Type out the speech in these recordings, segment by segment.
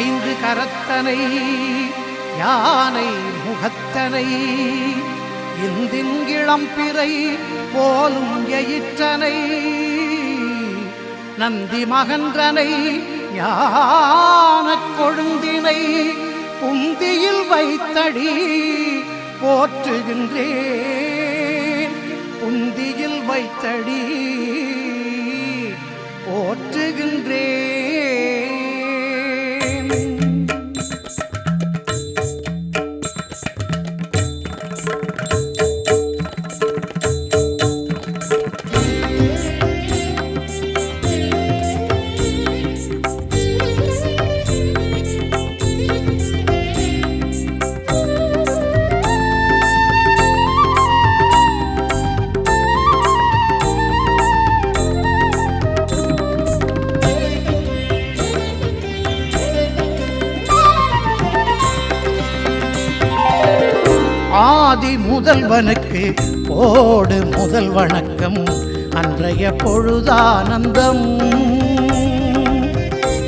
ஐந்து கரத்தனை யானை முகத்தனை இந்திங்கிளம் பிறை போலும் எயிற்றனை நந்தி மகன்றனை ஞான கொழுந்தினை புந்தியில் வைத்தடி போற்றுகின்றேன். புந்தியில் வைத்தடி ஆதி முதல்வனுக்கு போடு முதல் வணக்கம். அன்றைய பொழுதானந்தம்.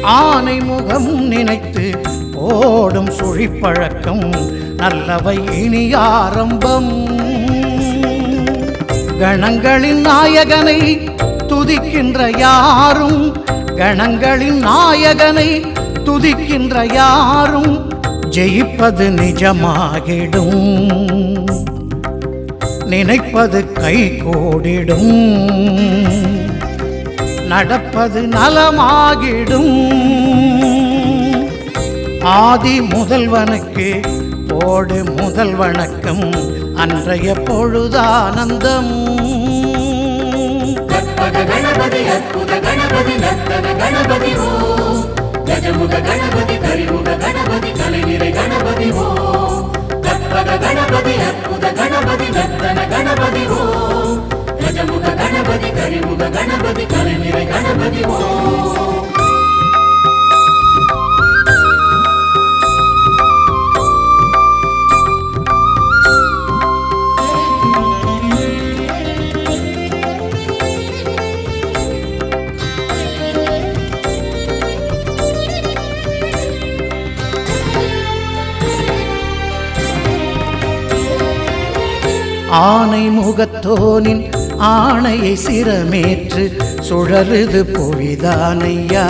ஆனை முகம் நினைத்து ஓடும் சுழிப்பழக்கம் நல்லவை இனி ஆரம்பம். கணங்களின் நாயகனை துதிக்கின்ற யாரும் கணங்களின் நாயகனை துதிக்கின்ற யாரும் ஜெயிப்பது நிஜமாகிடும். நினைப்பது கை கோடிடும். நடப்பது நலமாகிடும். ஆதி முதல்வனுக்கு போடு முதல் வணக்கம். அன்றைய பொழுதானந்தம் கணபதி அற்புத கணபதி நர்த்தன கணபதி ஓ. கஜமுக கணபதி கரிமுக கணபதி கலைநிறை கணபதி ஓ. கற்பக கணபதி அற்புத கணபதி நந்தன கணபதி ஓம் கஜமுக கணபதி கரிமுக கணபதி கலைநிறை கணபதி ஓம் ஆனை முகத்தோனின் ஆணையை சிரமேற்று சுழறுது பொழிதானையா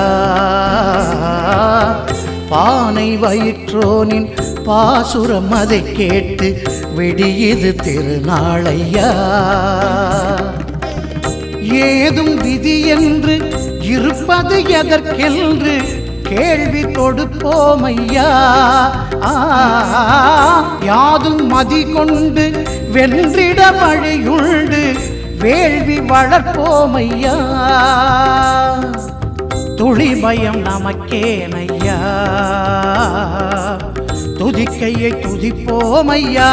பானை வயிற்றோனின் பாசுரம் அதை கேட்டு விடியுது திருநாளையா. ஏதும் விதி என்று இருப்பது எதற்கென்று கேள்வி கொடுப்போம் ஐயா யாதும் மதி கொண்டு வென்றிட மழையுண்டு வேள்வி வளர்ப்போம் ஐயா துளி பயம் நமக்கேனையா? துதிக்கையை துதிப்போம் ஐயா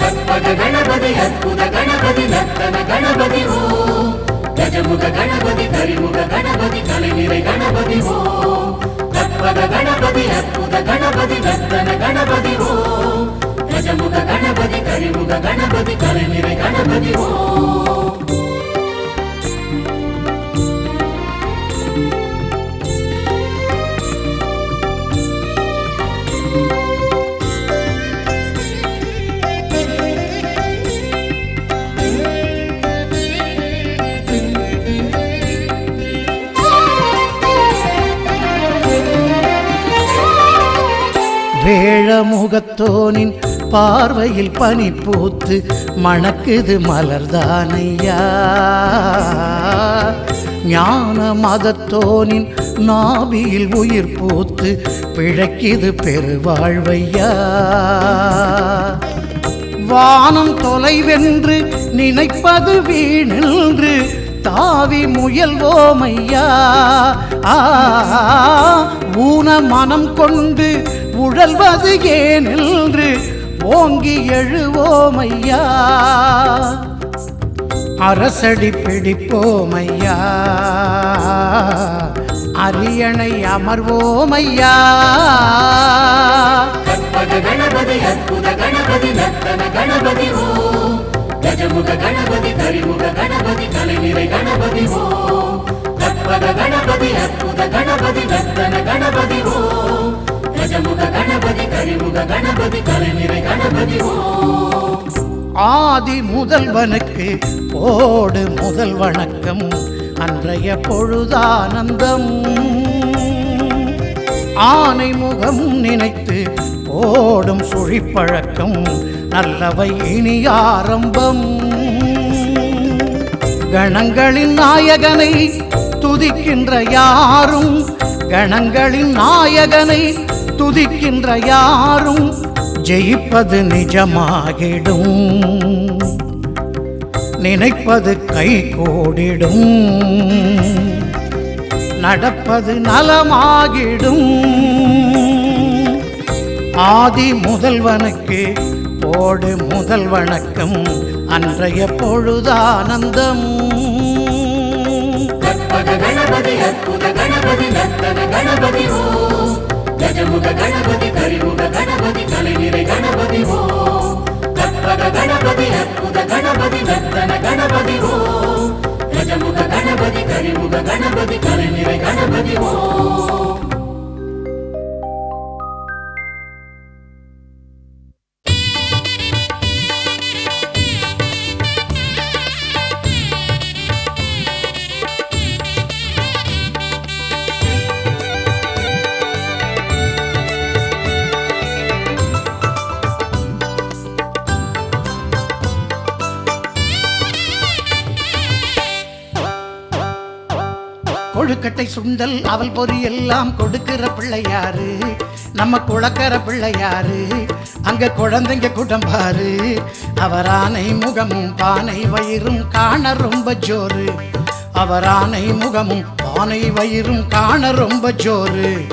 கற்பக கணபதி அற்புத கணபதி நத்தன கணபதி ஓ. கஜமுக கணபதி கரிமுக கணபதி கலைநிறை கணபதி ஓ. கற்பக கணபதி அற்புத கணபதி நர்த்தன கணபதி ஓ. கஜமுக கணபதி கரிமுக கணபதி கலைநிறை கணபதி ஓ. வேழமுகத்தோனின் பார்வையில் பனி பூத்து மணக்குது மலர்தானையா. ஞான மதத்தோனின் நாபியில் உயிர் பூத்து பிழைக்கிது பெருவாழ்வையா. வானம் தொலைவென்று நினைப்பது வீணின்று தாவி முயல்வோமையா. ஊன மனம் கொண்டு உழல்வது ஏனென்று ஓங்கி எழுவோமையா? அரசடி பிடிப்போமையா? அரியணை அமர்வோமையா? கணபதி அற்புத கணபதி நத்தன கணபதி ஓ. கஜமுக கணபதி கரிமுக கணபதி கலைநிறை கணபதி ஓ. கற்பக கணபதி அற்புத கணபதி நத்தன கணபதி ஓ. கஜமுக கணபதி கரிமுக கணபதி கலைநிறை கணபதி. ஆதி முதல்வனுக்கு போடு முதல் வணக்கம் அன்றைய பொழுதானந்தம். ஆனை முகம் நினைத்து போடும் சுழிப்பழக்கம் நல்லவை இனி ஆரம்பம். கணங்களின் நாயகனை துதிக்கின்ற யாரும் கணங்களின் நாயகனை துதிக்கின்ற யாரும் ஜெயிப்பது நிஜமாகிடும் நினைப்பது கை கோடிடும் நடப்பது நலமாகிடும் ஆதி முதல்வனுக்கு போடு முதல் வணக்கம் அன்றைய பொழுதானந்தம் கணபதி அற்புத கணபதி கணபதி ஓ கஜமுக கணபதி கரிமுக கணபதி கலைநிறை கணபதி ஓ. கற்பக கணபதி அற்புத கணபதி நர்த்தன கணபதி ஓ. கஜமுக கணபதி கரிமுக கணபதி கலைநிறை கணபதி ஓ. கொழுக்கட்டை சுண்டல் அவள் பொறி எல்லாம் கொடுக்கிற பிள்ளையாரு. நம்ம குளக்கர பிள்ளையாரு. அங்க குழந்தைங்க குடம்பாரு. அவரானை முகமும் பானை வயிறும் காண ரொம்ப ஜோறு அவரானை முகமும் பானை வயிறும் காண ரொம்ப ஜோறு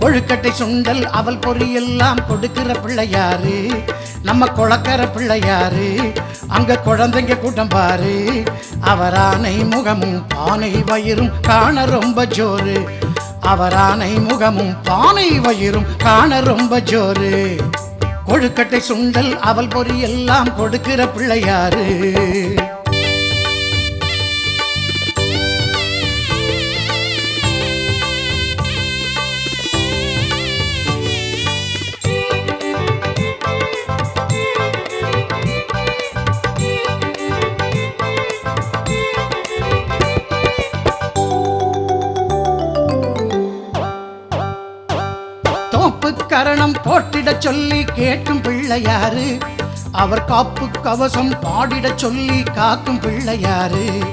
கொழுக்கட்டை சுண்டல் அவள் பொறி எல்லாம் கொடுக்கிற பிள்ளையாரு. நம்ம குளக்கர பிள்ளையாரு அங்க குழந்தைங்க கூட்டம் பாரு. அவரானை முகமும் பானை வயிறும் காண ரொம்ப ஜோறு அவரானை முகமும் பானை வயிறும் காண ரொம்ப ஜோறு கொழுக்கட்டை சுண்டல் அவல் பொறி எல்லாம் கொடுக்கிற பிள்ளையாரு. போட்டிடச் சொல்லி கேட்கும் பிள்ளையாரு. அவர் காப்பு கவசம் பாடிடச் சொல்லி காக்கும் பிள்ளையாரு.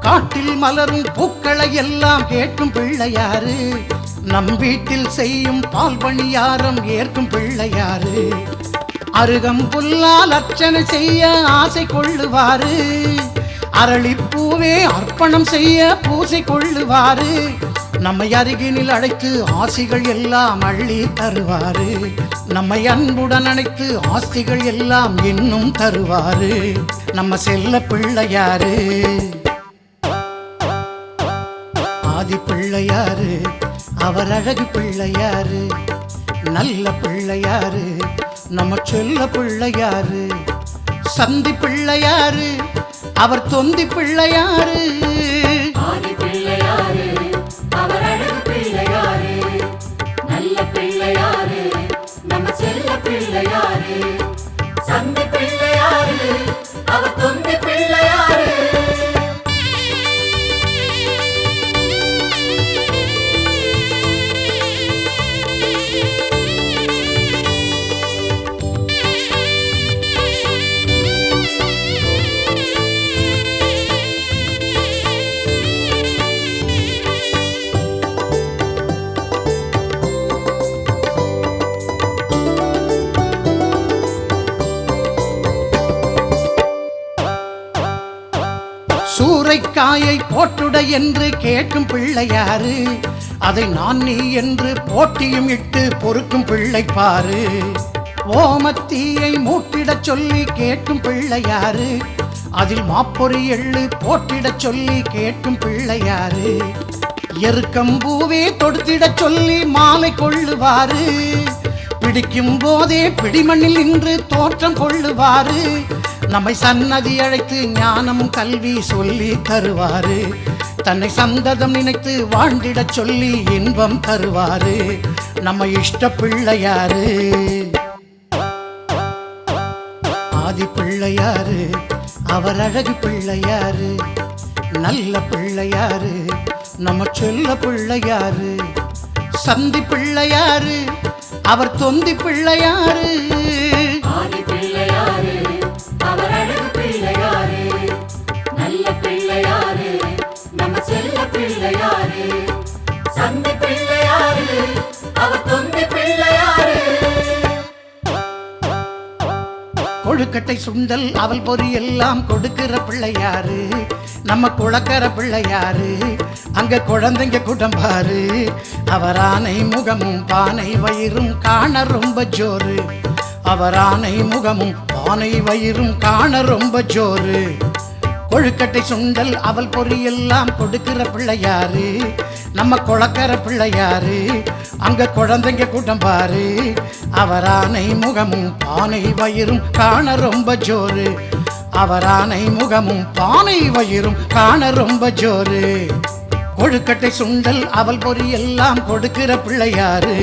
காட்டில் மலரும் பூக்களை எல்லாம் கேட்கும் பிள்ளையாரு. நம் வீட்டில் செய்யும் பால் பணியாரம் ஏற்கும் பிள்ளையாரு. அருகம் புல்லால் அர்ச்சனை செய்ய ஆசை கொள்ளுவாரு. அரளிப்பூவே அர்ப்பணம் செய்ய பூசை கொள்ளுவாரு. நம்மை அருகினில் அழைத்து ஆசிகள் எல்லாம் அள்ளி தருவாரு. நம்மை அன்புடன் அழைத்து ஆஸ்திகள் எல்லாம் இன்னும் தருவாரு. நம்ம செல்ல பிள்ளையாரு. ஆதி பிள்ளையாரு அவர் அழகு பிள்ளையாரு. நல்ல பிள்ளையாரு நம்ம செல்ல பிள்ளையாரு. சந்தி பிள்ளையாரு அவர் தொந்தி பிள்ளையாரு. பிள்ளையாரு. அவர் அழகு பிள்ளையாரு நல்ல பிள்ளையாரு நம்ம செல்ல பிள்ளையாரே. சந்தை சூறைக்காயை போட்டுட என்று கேட்கும் பிள்ளையாரு. அதை நான் நீ என்று போட்டியும் இட்டு பொறுக்கும் பிள்ளை பாரு. ஓமத்தீயை மூட்டிடச் சொல்லி கேட்கும் பிள்ளையாரு. அதில் மாப்பொறி எள்ளு போட்டிடச் சொல்லி கேட்கும் பிள்ளையாரு. எருக்கம் பூவே தொடுத்திடச் சொல்லி மாலை கொள்ளுவாரு. பிடிக்கும் போதே பிடிமண்ணில் நின்று தோற்றம் கொள்ளுவாரு. நம்மை சன்னதி அழைத்து ஞானம் கல்வி சொல்லி தருவாரு. தன்னை சந்ததம் நினைத்து வாழ்ந்திடச் சொல்லி இன்பம் தருவாரு. நம்ம இஷ்ட பிள்ளையாரு. ஆதி பிள்ளையாரு அவர் அழகு பிள்ளையாரு. நல்ல பிள்ளையாரு நம்ம செல்ல பிள்ளையாரு. சந்தி பிள்ளையாரு அவர் தொந்தி பிள்ளையாரு. பிள்ளையாரு. அவர் அழகு பிள்ளையாரு. நல்ல பிள்ளையாரு. நம்ம செல்ல பிள்ளையாரு. சந்தி பிள்ளையாரு. அவர் தொந்தி பிள்ளையாரு. கொழுக்கட்டை சுண்டல் அவள் பொறி எல்லாம் கொடுக்கிற பிள்ளையாரு. நம்ம குளக்கர பிள்ளையாரு. அங்க குழந்தைங்க குடம்பாரு பாரு. அவர் ஆனை முகமும் பானை வயிறும் காண ரொம்ப ஜோறு அவர் ஆனை முகமும் பானை வயிறும் காண ரொம்ப ஜோரு கொழுக்கட்டை சுண்டல் அவல் பொறியெல்லாம் கொடுக்கிற பிள்ளையாரு. நம்ம குளக்கிற பிள்ளையாரு அங்க குழந்தைங்க கூட்டம் பாரு. அவரானை முகமும் பானை வயிறும் காண ரொம்ப ஜோரு அவரானை முகமும் பானை வயிறும் காண ரொம்ப ஜோரு கொழுக்கட்டை சுண்டல் அவல் பொறியெல்லாம் கொடுக்கிற பிள்ளையாரு.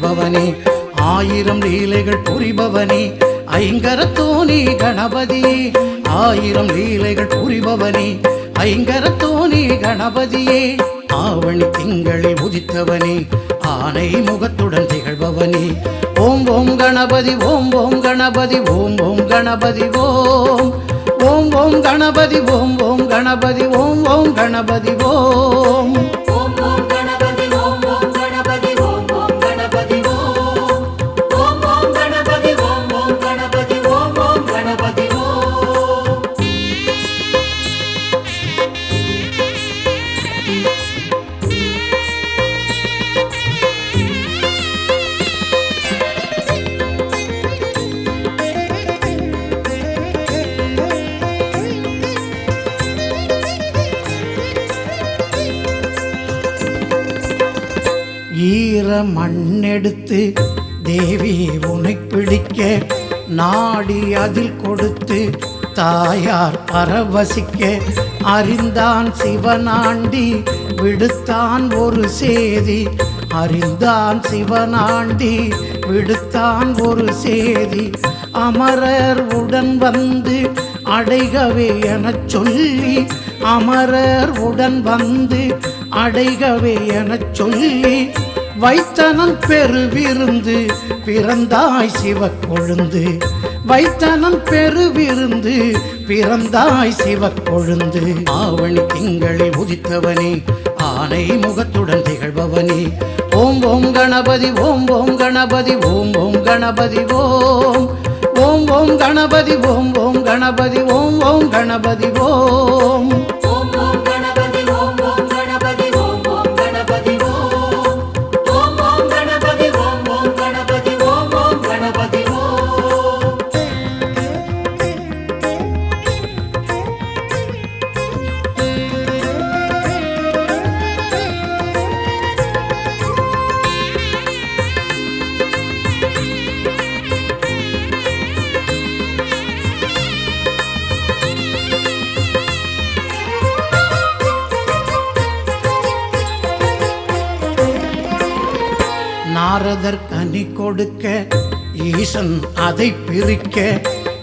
திகழ்பவனே ஆயிரம் லீலைகள் புரிபவனே. ஐங்கரத்தோனி கணபதியே. ஆயிரம் லீலைகள் புரிபவனே. ஐங்கரத்தோனி கணபதியே. ஆவணி திங்களை உதித்தவனே. ஆனை முகத்துடன் திகழ்பவனே. ஓம் ஓம் கணபதி ஓம் ஓம் கணபதி ஓம் ஓம் கணபதி ஓம். ஓம் ஓம் கணபதி ஓம் ஓம் கணபதி ஓம் ஓம் கணபதி ஓம் ஓம் ஓம். மண்ணெடுத்து தேவி உனை பிடிக்க நாடி அதில் கொடுத்து தாயார் பரவசிக்க அறிந்தான் சிவனாண்டி விடுத்தான் ஒரு சேதி. அறிந்தான் சிவனாண்டி விடுத்தான் ஒரு சேதி. அமரர் உடன் வந்து அடைகவே எனச் சொல்லி அமரர் உடன் வந்து அடைகவே எனச் சொல்லி வைத்தனன் பெருவிருந்து பிறந்தாய் சிவக்கொழுந்து. வைத்தனன் பெருவிருந்து பிறந்தாய் சிவக்கொழுந்து. ஆவணி திங்களை உதித்தவனே ஆனை முகத்துடன் திகழ்பவனே. ஓம் ஓம் கணபதி ஓம் ஓம் கணபதி ஓம் ஓம் கணபதி ஓம். ஓம் ஓம் கணபதி ஓம் ஓம் கணபதி ஓம் ஓம் கணபதி ஓம் ஓம். நாரதர் கனி கொடுக்க ஈசன் அதை பிரிக்க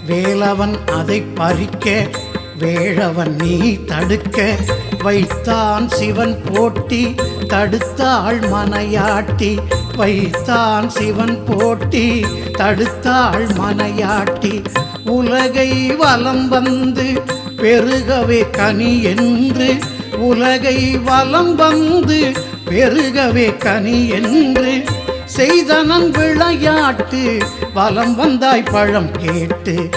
வேலவன் அதை பறிக்க வேழவன் நீ தடுக்க வைத்தான் சிவன் போட்டி தடுத்தாள் மனையாட்டி வைத்தான் சிவன் போட்டி தடுத்தாள் மனையாட்டி. உலகை வலம் வந்து பெருகவே கனி என்று உலகை வலம் வந்து பெருகவே கனி என்று செய்தனன் விளையாட்டு வலம் வந்தாய் பழம் கேட்டு.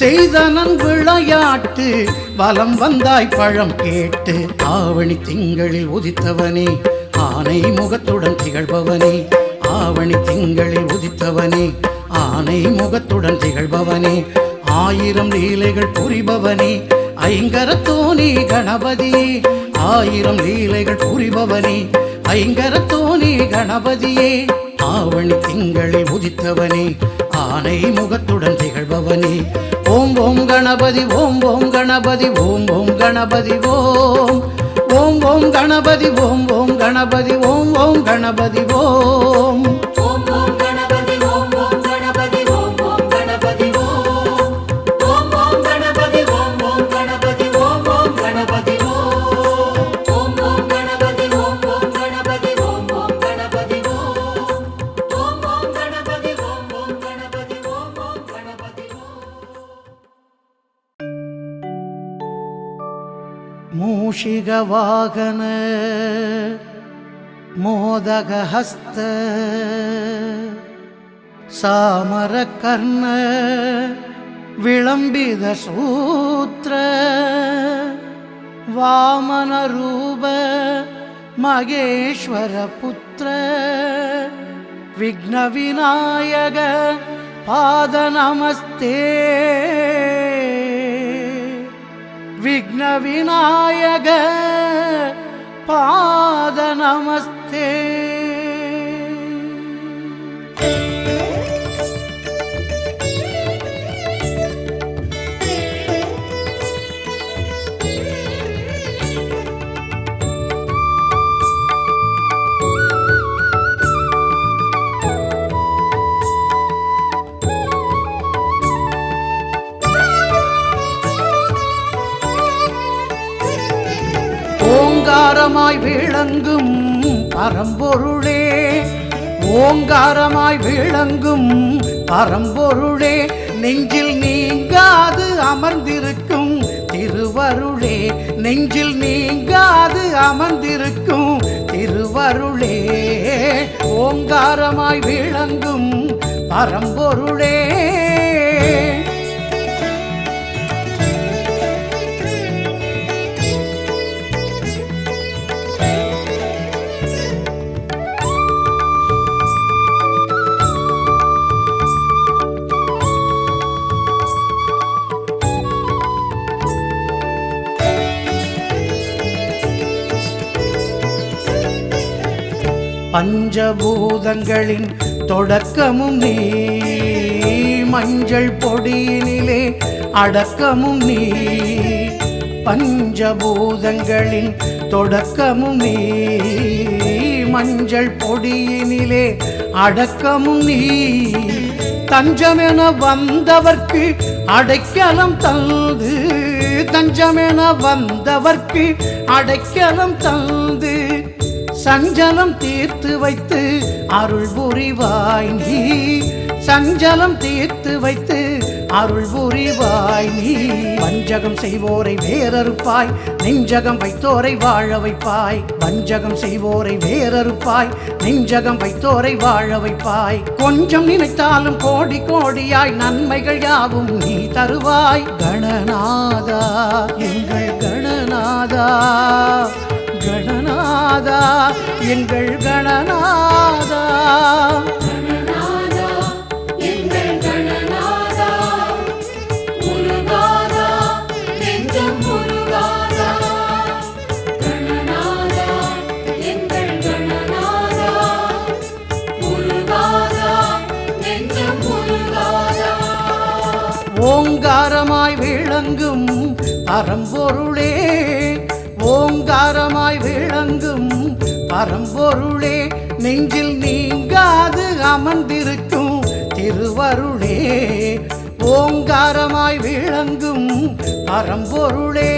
செய்தனன் விளையாட்டு வலம் வந்தாய் பழம் கேட்டு. ஆவணி திங்களில் உதித்தவனே ஆனை முகத்துடன் திகழ்பவனே. ஆவணி திங்களில் உதித்தவனே ஆனை முகத்துடன் திகழ்பவனே. ஆயிரம் லீலைகள் புரிபவனே ஐங்கரத்தோனி கணபதி. ஆயிரம் லீலைகள் புரிபவனே ஐங்கரத்தோனி கணபதியே. ஆவணி திங்களில் உதித்தவனே ஆனை முகத்துடன் திகழ்பவனே. ஓம் ஓம் கணபதி ஓம் ஓம் கணபதி ஓம் ஓம் கணபதி ஓம். ஓம் ஓம் கணபதி ஓம் ஓம் கணபதி ஓம் ஓம் கணபதி ஓம். मूषिकवाहन मोदकहस्त सामरकर्ण विलम्बितसूत्र वामनरूप महेश्वर पुत्र विघ्नविनायकपादनमस्ते विघ्नविनायक विघ्नविनायकपादनमस्ते ஓங்காரமாய் விளங்கும் பரம்பொருளே ஓங்காரமாய் விளங்கும் பரம்பொருளே நெஞ்சில் நீங்காது அமர்ந்திருக்கும் திருவருளே நெஞ்சில் நீங்காது அமர்ந்திருக்கும் திருவருளே ஓங்காரமாய் விளங்கும் பரம்பொருளே. பஞ்சபூதங்களின் தொடக்கமும் நீ. மஞ்சள் பொடியினிலே அடக்கமும் நீ. பஞ்சபூதங்களின் தொடக்கமும் நீ. மஞ்சள் பொடியினிலே அடக்கமும் நீ. தஞ்சமென வந்தவர்க்கு அடைக்கலம் தந்து. தஞ்சமென வந்தவர்க்கு அடைக்கலம் தந்து. சஞ்சலம் தீர்த்து வைத்து அருள் புரிவாய் நீ. சஞ்சலம் தீர்த்து வைத்து அருள் புரிவாய் நீ. வஞ்சகம் செய்வோரை வேறறுப்பாய் நெஞ்சகம் வைத்தோரை வாழ வைப்பாய். வஞ்சகம் செய்வோரை வேறறுப்பாய் நெஞ்சகம் வைத்தோரை வாழ வைப்பாய். கொஞ்சம் நினைத்தாலும் கோடி கோடியாய் நன்மைகள் யாவும் நீ தருவாய். கணநாதா எங்கள் கணநாதா. கணநாதா எங்கள் கணநாதா. ஓங்காரமாய் விளங்கும் பரம்பொருளே ஓங்காரமாய் விளங்கும் பரம்பொருளே நெஞ்சில் நீங்காது அமர்ந்திருக்கும் திருவருளே. ஓங்காரமாய் விளங்கும் பரம்பொருளே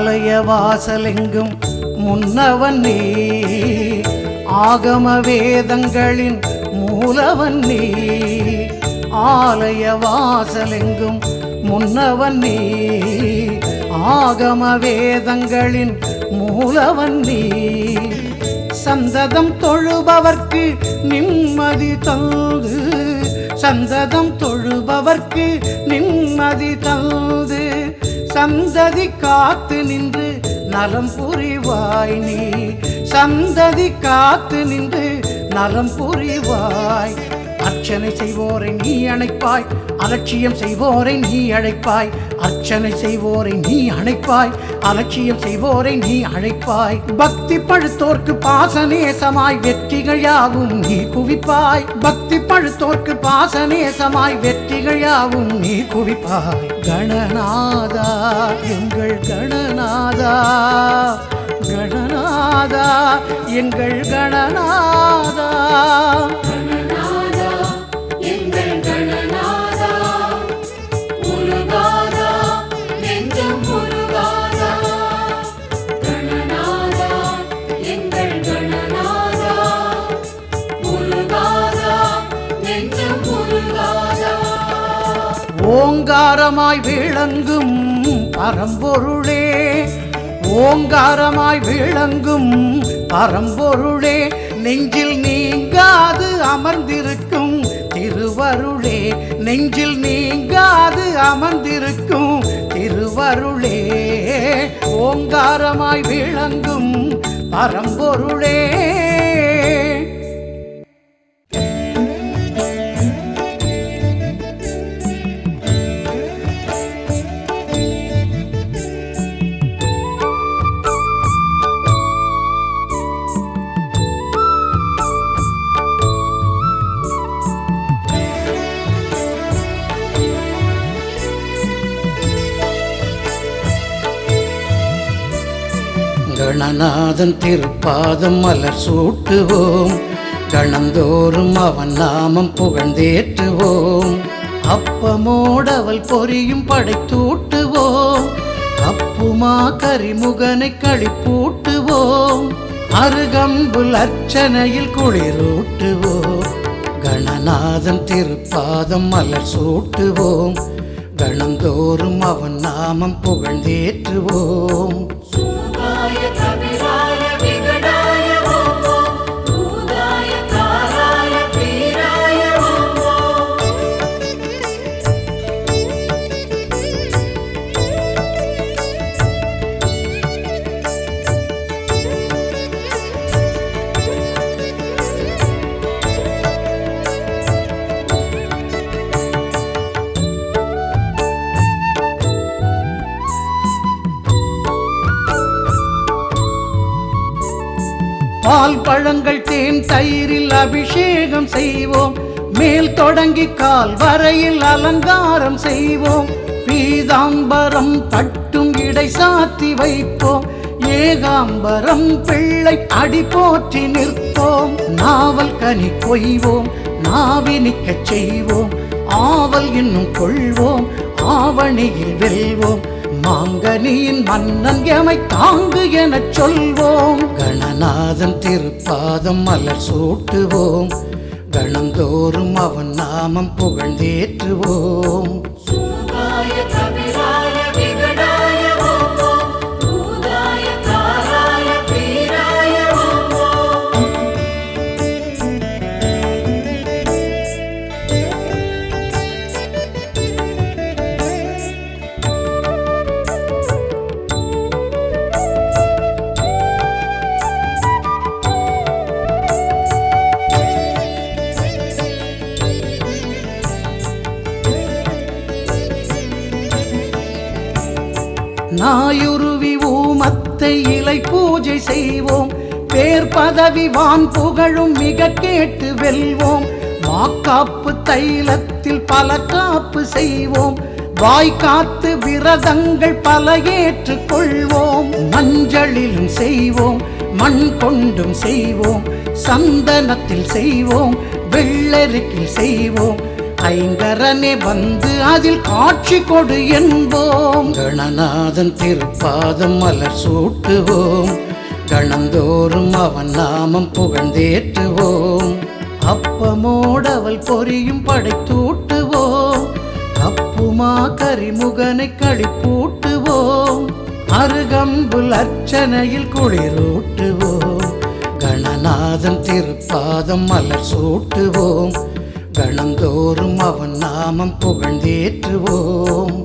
ஆலய வாசலெங்கும் முன்னவன் நீ ஆகம வேதங்களின் மூலவன் நீ ஆலய வாசலெங்கும் முன்னவன் நீ ஆகம வேதங்களின் மூலவன் நீ சந்ததம் தொழுபவர்க்கு நிம்மதி தந்து. சந்ததம் தொழுபவர்க்கு நிம்மதி தந்து. சந்ததி காத்து நின்று நலம் புரிவாய் நீ. சந்ததி காத்து நின்று நலம் புரிவாய். அர்ச்சனை செய்வோரை நீ அணைப்பாய். அலட்சியம் செய்வோரை நீ அழைப்பாய். அர்ச்சனை செய்வோரை நீ அணைப்பாய். அலட்சியம் செய்வோரை நீ அழைப்பாய். பக்தி பழுத்தோர்க்கு பாசநேசமாய் வெற்றிகள் யாவும் நீ குவிப்பாய். பக்தி பழுத்தோர்க்கு பாசநேசமாய் வெற்றிகள் யாவும் நீ குவிப்பாய். கணநாதா எங்கள் கணநாதா கணநாதா எங்கள் கணநாதா. ஓங்காரமாய் விளங்கும் பரம்பொருளே ஓங்காரமாய் விளங்கும் பரம்பொருளே நெஞ்சில் நீங்காது அமர்ந்திருக்கும் திருவருளே நெஞ்சில் நீங்காது அமர்ந்திருக்கும் திருவருளே ஓங்காரமாய் விளங்கும் பரம்பொருளே. கணநாதன் திருப்பாதம் மலர் சூட்டுவோம். கணந்தோறும் அவன் நாமம் புகழ்ந்தேற்றுவோம். அப்பமோடவள் பொரியும் படைத்தூட்டுவோம். அப்புமா கரிமுகனை கழிப்பூட்டுவோம் அருகம்புல் அர்ச்சனையில் குளிரூட்டுவோம். கணநாதன் திருப்பாதம் மலர் சூட்டுவோம். கணந்தோறும் அவன் நாமம் புகழ்ந்தேற்றுவோம். பால் பழங்கள் தேன் தயிரில் அபிஷேகம் செய்வோம். மேல் தொடங்கி கால் வரையில் அலங்காரம் செய்வோம். பீதாம்பரம் தட்டும் இடை சாத்தி வைப்போம். ஏகாம்பரம் பிள்ளை அடி போற்றி நிற்போம். நாவல் கனி கொய்வோம் நாவினிக்கச் செய்வோம். ஆவல் இன்னும் கொள்வோம் ஆவணியில் வெல்வோம். மாங்கனியின் மன்னன் எமை தாங்கு எனச் சொல்வோம். கணநாதன் திருப்பாதம் மலர் சூட்டுவோம். கணந்தோறும் அவன் நாமம் புகழ்ந்தேற்றுவோம். நாயுருவி இலை பூஜை செய்வோம். பேர் பதவி வான் புகழும் மிக கேட்டு வெல்வோம். வாக்காப்பு தைலத்தில் பல காப்பு செய்வோம். வாய்க்காத்து விரதங்கள் பல ஏற்றுக் கொள்வோம் மஞ்சளிலும் செய்வோம் மண் கொண்டும் செய்வோம். சந்தனத்தில் செய்வோம் வெள்ளரிக்கில் செய்வோம். ஐங்கரனே வந்து அதில் காட்சி கொடு என்போம். கணநாதன் திருப்பாதம் மலர் சூட்டுவோம். கணந்தோறும் அவன் நாமம் புகழ்ந்தேற்றுவோம். அப்பமோடவள் பொரியும் படைத்தூட்டுவோம். அப்புமா கரிமுகனை களிப்பூட்டுவோம். அருகம்புல் அர்ச்சனையில் குளிரூட்டுவோம். கணநாதன் திருப்பாதம் மலர் சூட்டுவோம். கணந்தோறும் அவன் நாமம் புகழ்ந்தேற்றுவோம்.